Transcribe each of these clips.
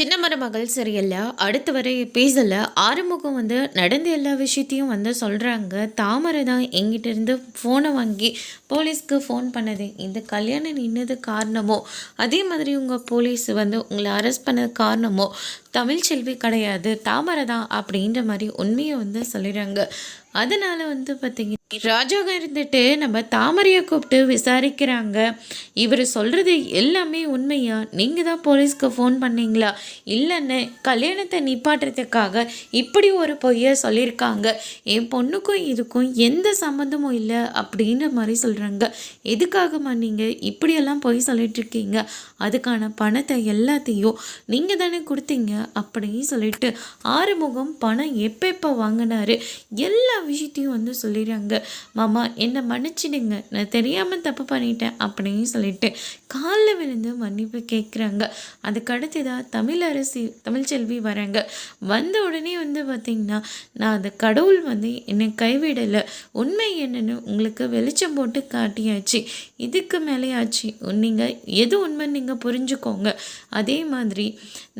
சின்ன மருமகள் சரியில்லை அடுத்து வர பேசல. ஆறுமுகம் வந்து நடந்த எல்லா விஷயத்தையும் வந்து சொல்கிறாங்க தாமரை தான் எங்கிட்ட இருந்து ஃபோனை வாங்கி போலீஸ்க்கு ஃபோன் பண்ணது. இந்த கல்யாணம் நின்னது காரணமோ? அதே மாதிரி உங்கள் போலீஸ் வந்து உங்களை அரெஸ்ட் பண்ணது காரணமோ? தமிழ்ச்செல்வி கிடையாது. தாமரை தான் அப்படின்ற மாதிரி உண்மையை வந்து சொல்லிடுறாங்க. அதனால் வந்து பார்த்திங்க ராஜாங்க இருந்துட்டு நம்ம தாமரையை கூப்பிட்டு விசாரிக்கிறாங்க. இவர் சொல்கிறது எல்லாமே உண்மையா? நீங்கள் தான் போலீஸ்க்கு ஃபோன் பண்ணீங்களா? இல்லைன்னு கல்யாணத்தை நிப்பாட்டுறதுக்காக இப்படி ஒரு பொய்யை சொல்லியிருக்காங்க. என் பொண்ணுக்கும் இதுக்கும் எந்த சம்மந்தமும் இல்லை அப்படின்ற மாதிரி சொல்கிறாங்க எதுக்காகம்மா நீங்கள் இப்படியெல்லாம் பொய் சொல்லிட்டுருக்கீங்க? அதுக்கான பணத்தை எல்லாத்தையும் நீங்கள் தானே கொடுத்தீங்க அப்படின்னு சொல்லிட்டு ஆறுமுகம் பணம் எப்போ எப்போ வாங்கினாரு? எல்லா விஷயத்தையும் வந்து சொல்லிடுறாங்க. மாமா என்னை மன்னிச்சிடுங்க. நான் தெரியாமல் தப்பு பண்ணிட்டேன் அப்படின்னு சொல்லிட்டு காலில் விழுந்து மன்னிப்பு கேட்குறாங்க அதுக்கடுத்து தான் தமிழ் அரசி தமிழ்ச்செல்வி வராங்க. வந்த உடனே வந்து பார்த்திங்கன்னா நான் அந்த கடவுள் வந்து என்னை கைவிடலை. உண்மை என்னென்னு உங்களுக்கு வெளிச்சம் போட்டு காட்டியாச்சு. இதுக்கு மேலேயாச்சு. நீங்கள் எது உண்மைன்னு நீங்கள் புரிஞ்சுக்கோங்க. அதே மாதிரி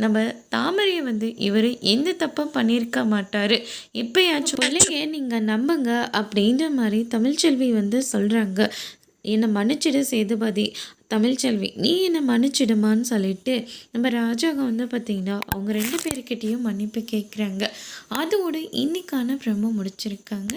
நம்ம தாமரையை வந்து இவர் எந்த தப்பும் பண்ணியிருக்க மாட்டார். இப்போயாச்சும் ஏன் நீங்கள் நம்புங்க அப்படின்ற மாதிரி தமிழ்ச்செல்வி வந்து சொல்கிறாங்க என்னை மன்னிச்சிடு சேதுபதி தமிழ்ச்செல்வி நீ என்னை மன்னிச்சிடுமான்னு சொல்லிட்டு நம்ம ராஜாங்க வந்து பார்த்திங்கன்னா அவங்க ரெண்டு பேர்கிட்டையும் மன்னிப்பு கேட்குறாங்க அதோட இன்றைக்கான பிரம்ம முடிச்சிருக்காங்க.